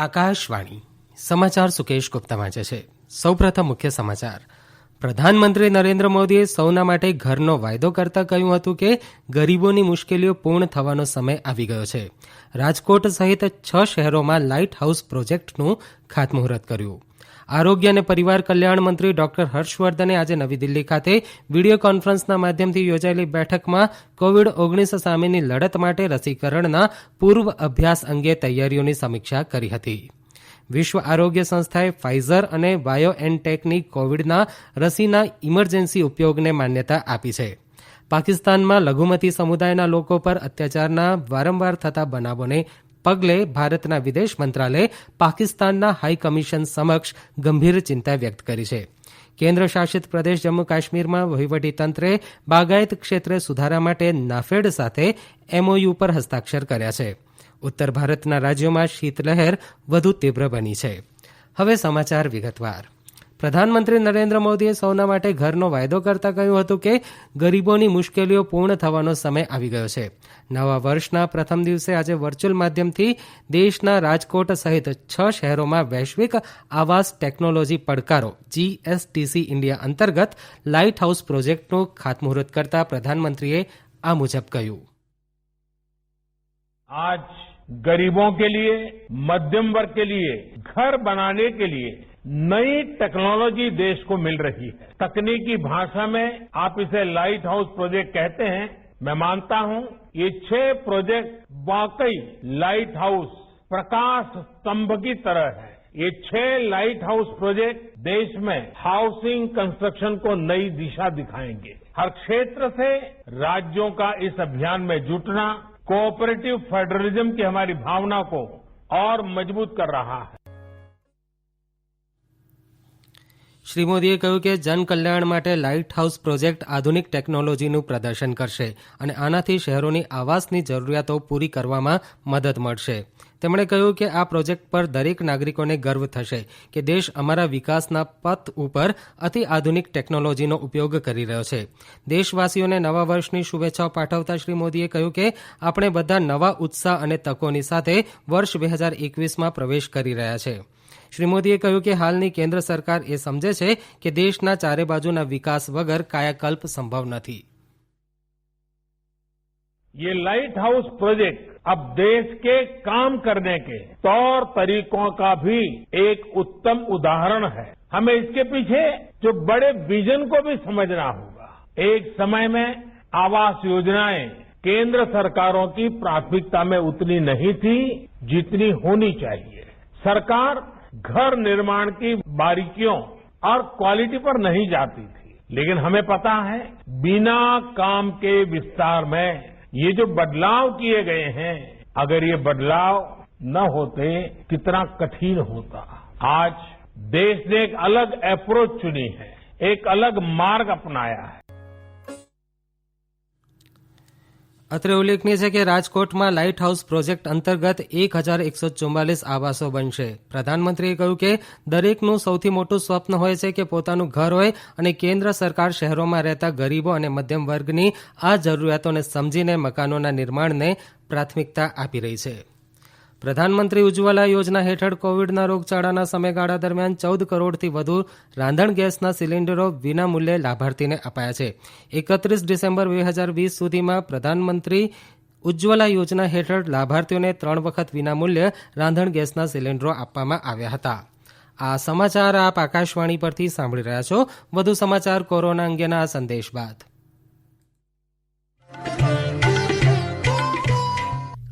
આકાશવાણી. સમાચાર સુકેશ ગુપ્તા વાંચે છે. સૌપ્રથમ મુખ્ય સમાચાર. પ્રધાનમંત્રી નરેન્દ્ર મોદીએ સૌના માટે ઘરનો વાયદો કરતા કહ્યું હતું કે, ગરીબોની મુશ્કેલીઓ પૂર્ણ થવાનો સમય આવી ગયો છે. રાજકોટ સહિત છ શહેરોમાં લાઇટ હાઉસ પ્રોજેક્ટનું ખાતમુહૂર્ત કર્યું. આરોગ્ય અને પરિવાર કલ્યાણ મંત્રી ડોક્ટર હર્ષવર્ધને આજે નવી દિલ્હી ખાતે વીડિયો કોન્ફરન્સના માધ્યમથી યોજાયેલી બેઠકમાં કોવિડ ઓગણીસ સામેની લડત માટે રસીકરણના પૂર્વ અભ્યાસ અંગે તૈયારીઓની સમીક્ષા કરી હતી. વિશ્વ આરોગ્ય સંસ્થાએ ફાઇઝર અને બાયોએનટેકની કોવિડના રસીના ઇમરજન્સી ઉપયોગને માન્યતા આપી છે. પાકિસ્તાનમાં લઘુમતી સમુદાયના લોકો પર અત્યાચારના વારંવાર થતા બનાવોને પગલે ભારતના વિદેશ મંત્રાલયે પાકિસ્તાનના હાઈ કમિશન સમક્ષ ગંભીર ચિંતા વ્યક્ત કરી છે. કેન્દ્ર શાસિત પ્રદેશ જમ્મુ કાશ્મીરમાં વહીવટીતંત્રે બાગાયત ક્ષેત્રે સુધારા માટે નાફેડ સાથે એમઓયુ પર હસ્તાક્ષર કર્યા છે. ઉત્તર ભારતના રાજ્યોમાં શીતલહેર વધુ તીવ્ર બની છે. હવે સમાચાર વિગતવાર. પ્રધાનમંત્રી નરેન્દ્ર મોદીએ સૌના માટે ઘરનો વાયદો કરતા કહ્યું હતું કે ગરીબોની મુશ્કેલીઓ પૂર્ણ થવાનો સમય આવી ગયો છે નવા વર્ષના પ્રથમ દિવસે આજે વર્ચ્યુઅલ માધ્યમથી દેશના રાજકોટ સહિત છ શહેરોમાં વૈશ્વિક આવાસ ટેકનોલોજી પડકારો જીએસટીસી ઇન્ડિયા અંતર્ગત લાઇટ હાઉસ પ્રોજેક્ટનું ખાતમુહૂર્ત કરતા પ્રધાનમંત્રીએ આ મુજબ કહ્યું आज गरीबों के लिए मध्यम वर्ग के लिए घर बनाने के लिए नई टेक्नोलॉजी देश को मिल रही है। तकनीकी भाषा में आप इसे लाइट हाउस प्रोजेक्ट कहते हैं। मैं मानता हूँ, ये छह प्रोजेक्ट वाकई लाइट हाउस, प्रकाश स्तंभ की तरह है। ये छह लाइट हाउस प्रोजेक्ट देश में हाउसिंग कंस्ट्रक्शन को नई दिशा दिखाएँगे। हर क्षेत्र से राज्यों का इस अभियान में जुटना, कोऑपरेटिव फेडरलिज्म की हमारी भावना को और मज़बूत कर रहा है। શ્રી મોદીએ કહ્યું કે જનકલ્યાણ માટે લાઇટ હાઉસ પ્રોજેક્ટ આધુનિક ટેકનોલોજીનું પ્રદર્શન કરશે અને આનાથી શહેરોની આવાસની જરૂરિયાતો પૂરી કરવામાં મદદ મળશે. તેમણે કહ્યું કે આ પ્રોજેક્ટ પર દરેક નાગરિકોને ગર્વ થશે કે દેશ અમારા વિકાસના પથ ઉપર અતિ આધુનિક ટેકનોલોજીનો ઉપયોગ કરી રહ્યો છે. દેશવાસીઓને નવા વર્ષની શુભેચ્છાઓ પાઠવતા શ્રી મોદીએ કહ્યું કે આપણે બધા નવા ઉત્સાહ અને તકોની સાથે વર્ષ બે હજાર એકવીસમાં પ્રવેશ કરી રહ્યા છે. શ્રી મોદીએ કહ્યું કે હાલની કેન્દ્ર સરકાર એ સમજે છે કે દેશના ચારે બાજુના વિકાસ વગર કાયાકલ્પ સંભવ નથી ये लाइट हाउस प्रोजेक्ट अब देश के काम करने के तौर तरीकों का भी एक उत्तम उदाहरण है हमें इसके पीछे जो बड़े विजन को भी समझना होगा एक समय में आवास योजनाएं केंद्र सरकारों की प्राथमिकता में उतनी नहीं थी जितनी होनी चाहिए सरकार घर निर्माण की बारीकियों और क्वालिटी पर नहीं जाती थी। लेकिन हमें पता है, बिना काम के विस्तार में ये जो बदलाव किए गए हैं, अगर ये बदलाव न होते, कितना कठिन होता। आज देश ने एक अलग अप्रोच चुनी है, एक अलग मार्ग अपनाया है। અત્રે ઉલ્લેખનીય છે કે રાજકોટમાં લાઇટ હાઉસ પ્રોજેક્ટ અંતર્ગત એક હજાર એકસો ચુમ્માલીસ આવાસો બનશે. પ્રધાનમંત્રીએ કહ્યું કે દરેકનું સૌથી મોટું સ્વપ્ન હોય છે કે પોતાનું ઘર હોય અને કેન્દ્ર સરકાર શહેરોમાં રહેતા ગરીબો અને મધ્યમ વર્ગની આ જરૂરિયાતોને સમજીને મકાનોના નિર્માણને પ્રાથમિકતા આપી રહી છે. પ્રધાનમંત્રી ઉજ્જવલા યોજના હેઠળ કોવિડના રોગચાળાના સમયગાળા દરમિયાન ચૌદ કરોડથી વધુ રાંધણ ગેસના સિલિન્ડરો વિનામૂલ્યે લાભાર્થીને અપાયા છે. એકત્રીસ ડિસેમ્બર બે હજાર વીસ સુધીમાં પ્રધાનમંત્રી ઉજ્જવલા યોજના હેઠળ લાભાર્થીઓને ત્રણ વખત વિનામૂલ્યે રાંધણ ગેસના સિલિન્ડરો આપવામાં આવ્યા હતા. આ સમાચાર આપ આકાશવાણી પરથી સાંભળી રહ્યા છો. વધુ સમાચાર કોરોના અંગેના આ સંદેશ બાદ.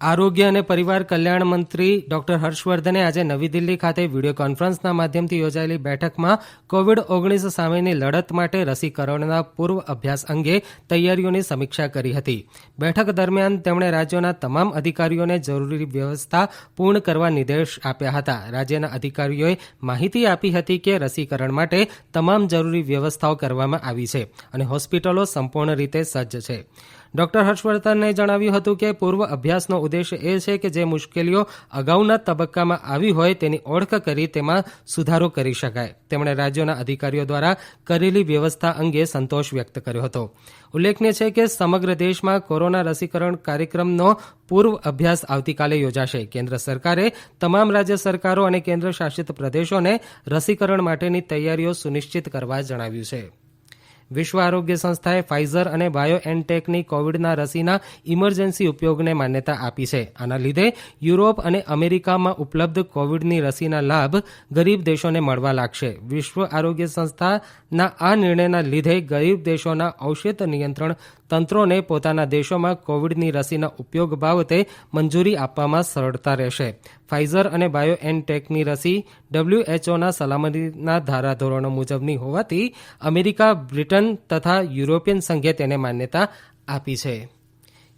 આરોગ્ય અને પરિવાર કલ્યાણ મંત્રી ડોક્ટર હર્ષવર્ધને આજે નવી દિલ્હી ખાતે વીડિયો કોન્ફરન્સના માધ્યમથી યોજાયેલી બેઠકમાં કોવિડ ઓગણીસ સામેની લડત માટે રસીકરણના પૂર્વ અભ્યાસ અંગે તૈયારીઓની સમીક્ષા કરી હતી. બેઠક દરમિયાન તેમણે રાજ્યોના તમામ અધિકારીઓને જરૂરી વ્યવસ્થા પૂર્ણ કરવા નિર્દેશ આપ્યા હતા. રાજ્યના અધિકારીઓએ માહિતી આપી હતી કે રસીકરણ માટે તમામ જરૂરી વ્યવસ્થાઓ કરવામાં આવી છે અને હોસ્પિટલો સંપૂર્ણ રીતે સજ્જ છે. ડોક્ટર હર્ષવર્ધને જણાવ્યું હતું કે પૂર્વ અભ્યાસનો ઉદ્દેશ એ છે કે જે મુશ્કેલીઓ અગાઉના તબક્કામાં આવી હોય તેની ઓળખ કરી તેમાં સુધારો કરી શકાય. તેમણે રાજ્યોના અધિકારીઓ દ્વારા કરેલી વ્યવસ્થા અંગે સંતોષ વ્યક્ત કર્યો હતો. ઉલ્લેખનીય છે કે સમગ્ર દેશમાં કોરોના રસીકરણ કાર્યક્રમનો પૂર્વ અભ્યાસ આવતીકાલે યોજાશે. કેન્દ્ર સરકારે તમામ રાજ્ય સરકારો અને કેન્દ્ર શાસિત પ્રદેશોને રસીકરણ માટેની તૈયારીઓ સુનિશ્ચિત કરવા જણાવ્યું છે. વિશ્વ આરોગ્ય સંસ્થાએ ફાઇઝર અને બાયો બાયોએનટેકની કોવિડના રસીના ઇમરજન્સી ઉપયોગને માન્યતા આપી છે. આના લીધે યુરોપ અને અમેરિકામાં ઉપલબ્ધ કોવિડની રસીના લાભ ગરીબ દેશોને મળવા લાગશે. વિશ્વ આરોગ્ય સંસ્થાના આ નિર્ણયના લીધે ગરીબ દેશોના ઔષધ નિયંત્રણ તંત્રોને પોતાના દેશોમાં કોવિડની રસીના ઉપયોગ બાબતે મંજૂરી આપવામાં સરળતા રહેશે. ફાઇઝર અને બાયો બાયોએનટેકની રસી ડબ્લ્યુએચઓના સલામતીના ધારાધોરણો મુજબની હોવાથી અમેરિકા, બ્રિટન તથા યુરોપિયન સંઘે તેને માન્યતા આપી છે.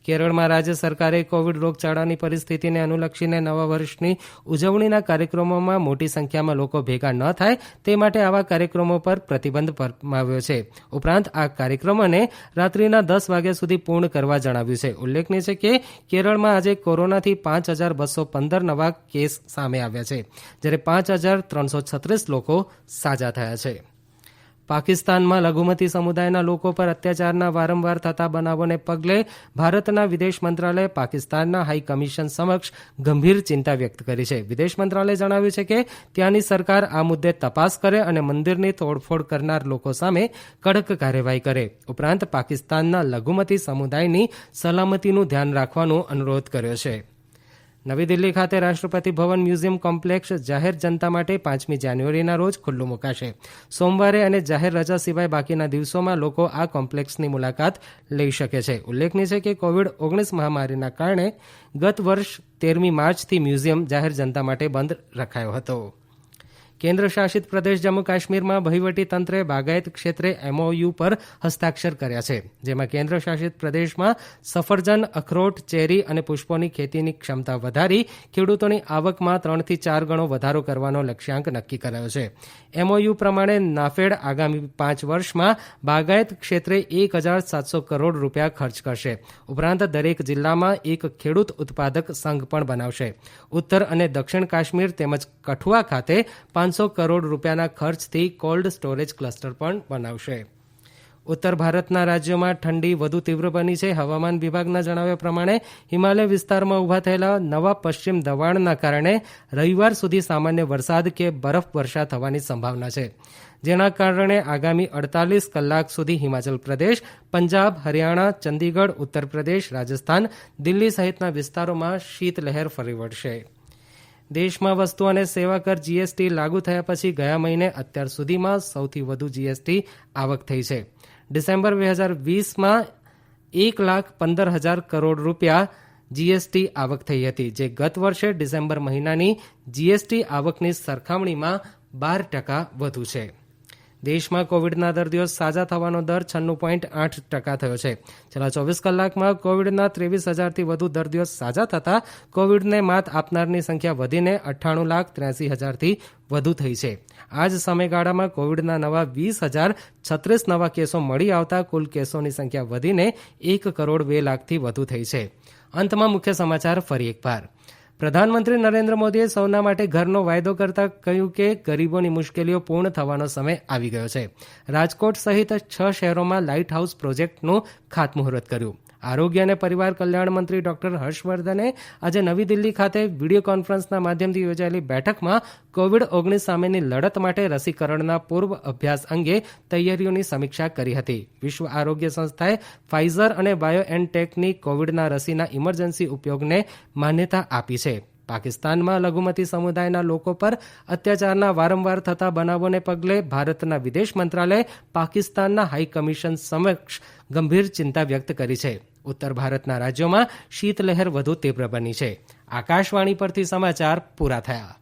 કેરળમાં રાજ્ય સરકારે કોવિડ રોગચાળાની પરિસ્થિતિને અનુલક્ષીને નવા વર્ષની ઉજવણીના કાર્યક્રમોમાં મોટી સંખ્યામાં લોકો ભેગા ન થાય તે માટે આવા કાર્યક્રમો પર પ્રતિબંધ ફરમાવ્યો છે. ઉપરાંત આ કાર્યક્રમોને રાત્રિના દસ વાગ્યા સુધી પૂર્ણ કરવા જણાવ્યું છે. ઉલ્લેખનીય છે કે કેરળમાં આજે કોરોનાથી પાંચ હજાર બસો પંદર નવા કેસ સામે આવ્યા છે, જ્યારે પાંચ હજાર ત્રણસો છત્રીસ લોકો સાજા થયા છે. પાકિસ્તાનમાં લઘુમતી સમુદાયના લોકો પર અત્યાચારના વારંવાર થતા બનાવોને પગલે ભારતના વિદેશ મંત્રાલયે પાકિસ્તાનના હાઈ કમિશન સમક્ષ ગંભીર ચિંતા વ્યક્ત કરી છે. વિદેશ મંત્રાલયે જણાવ્યું છે કે ત્યાંની સરકાર આ મુદ્દે તપાસ કરે અને મંદિરની તોડફોડ કરનાર લોકો સામે કડક કાર્યવાહી કરે. ઉપરાંત પાકિસ્તાનના લઘુમતી સમુદાયની સલામતીનું ધ્યાન રાખવાનો અનુરોધ કર્યો છે. નવી દિલ્હી ખાતે રાષ્ટ્રપતિ ભવન મ્યુઝિયમ કોમ્પ્લેક્ષ જાહેર જનતા માટે પાંચમી જાન્યુઆરીના રોજ ખુલ્લું મુકાશે. સોમવારે અને જાહેર રજા સિવાય બાકીના દિવસોમાં લોકો આ કોમ્પ્લેક્સની મુલાકાત લઈ શકે છે. ઉલ્લેખનીય છે કે કોવિડ ઓગણીસ મહામારીના કારણે ગત વર્ષ તેરમી માર્ચથી મ્યુઝિયમ જાહેર જનતા માટે બંધ રખાયો હતો. કેન્દ્ર શાસિત પ્રદેશ જમ્મુ કાશ્મીરમાં વહીવટી તંત્રે બાગાયત ક્ષેત્રે એમઓયુ પર હસ્તાક્ષર કર્યા છે, જેમાં કેન્દ્ર શાસિત પ્રદેશમાં સફરજન, અખરોટ, ચેરી અને પુષ્પોની ખેતીની ક્ષમતા વધારી ખેડૂતોની આવકમાં ત્રણથી ચાર ગણો વધારો કરવાનો લક્ષ્યાંક નક્કી કરાયો છે. એમઓયુ પ્રમાણે નાફેડ આગામી પાંચ વર્ષમાં બાગાયત ક્ષેત્રે એક હજાર સાતસો કરોડ રૂપિયા ખર્ચ કરશે. ઉપરાંત દરેક જિલ્લામાં એક ખેડૂત ઉત્પાદક સંઘ પણ બનાવશે. ઉત્તર અને દક્ષિણ કાશ્મીર તેમજ કઠુઆ ખાતે પાંચસો કરોડ રૂપિયાના ખર્ચથી કોલ્ડ સ્ટોરેજ ક્લસ્ટર પણ બનાવશે. ઉત્તર ભારતના રાજ્યોમાં ઠંડી વધુ તીવ્ર બની છે. હવામાન વિભાગના જણાવ્યા પ્રમાણે હિમાલય વિસ્તારમાં ઊભા થયેલા નવા પશ્ચિમ દબાણના કારણે રવિવાર સુધી સામાન્ય વરસાદ કે બરફવર્ષા થવાની સંભાવના છે. જેના કારણે આગામી અડતાલીસ કલાક સુધી હિમાચલ પ્રદેશ, પંજાબ, હરિયાણા, ચંદીગઢ, ઉત્તર પ્રદેશ, રાજસ્થાન, દિલ્હી સહિતના વિસ્તારોમાં શીતલહેર ફરી વળશે. દેશમાં વસ્તુ અને સેવા કર જીએસટી લાગુ થયા પછી ગયા મહિને અત્યાર સુધીમાં સૌથી વધુ જીએસટી આવક થઈ છે. ડિસેમ્બર બે હજાર વીસમાં એક લાખ પંદર હજાર કરોડ રૂપિયા જીએસટી આવક થઈ હતી, જે ગત વર્ષે ડિસેમ્બર મહિનાની જીએસટી આવકની સરખામણીમાં બાર ટકા વધુ છે. દેશમાં કોવિડના દર્દીઓ સાજા થવાનો દર છન્નું પોઈન્ટ આઠ ટકા થયો છે. છેલ્લા ચોવીસ કલાકમાં કોવિડના ત્રેવીસ હજારથી વધુ દર્દીઓ સાજા થતાં કોવિડને માત આપનારની સંખ્યા વધીને અઠ્ઠાણું લાખ ત્ર્યાસી હજારથી વધુ થઈ છે. આ જ સમયગાળામાં કોવિડના નવા વીસ હજાર છત્રીસ નવા કેસો મળી આવતા કુલ કેસોની સંખ્યા વધીને એક કરોડ બે લાખથી વધુ થઈ છે. અંતમાં મુખ્ય સમાચાર ફરી એકવાર. પ્રધાનમંત્રી નરેન્દ્ર મોદીએ સૌના માટે ઘરનો વાયદો કરતા કહ્યું કે ગરીબોની મુશ્કેલીઓ પૂર્ણ થવાનો સમય આવી ગયો છે. રાજકોટ સહિત છ શહેરોમાં લાઇટ હાઉસ પ્રોજેક્ટનું ખાતમુહૂર્ત કર્યું. આરોગ્ય અને પરિવાર કલ્યાણ મંત્રી ડોક્ટર હર્ષવર્ધને આજે નવી દિલ્હી ખાતે વીડિયો કોન્ફરન્સના માધ્યમથી યોજાયેલી બેઠકમાં કોવિડ ઓગણીસ સામેની લડત માટે રસીકરણના પૂર્વ અભ્યાસ અંગે તૈયારીઓની સમીક્ષા કરી હતી. વિશ્વ આરોગ્ય સંસ્થાએ ફાઇઝર અને બાયોએનટેકની કોવિડના રસીના ઇમરજન્સી ઉપયોગને માન્યતા આપી છે. પાકિસ્તાનમાં લઘુમતી સમુદાયના લોકો પર અત્યાચારના વારંવાર થતા બનાવોને પગલે ભારતના વિદેશ મંત્રાલયે પાકિસ્તાનના હાઈ કમિશન સમક્ષ ગંભીર ચિંતા વ્યક્ત કરી છે. ઉત્તર ભારતના રાજ્યોમાં શીતલહેર વધુ તીવ્ર બની છે. આકાશવાણી પરથી સમાચાર પૂરા થયા.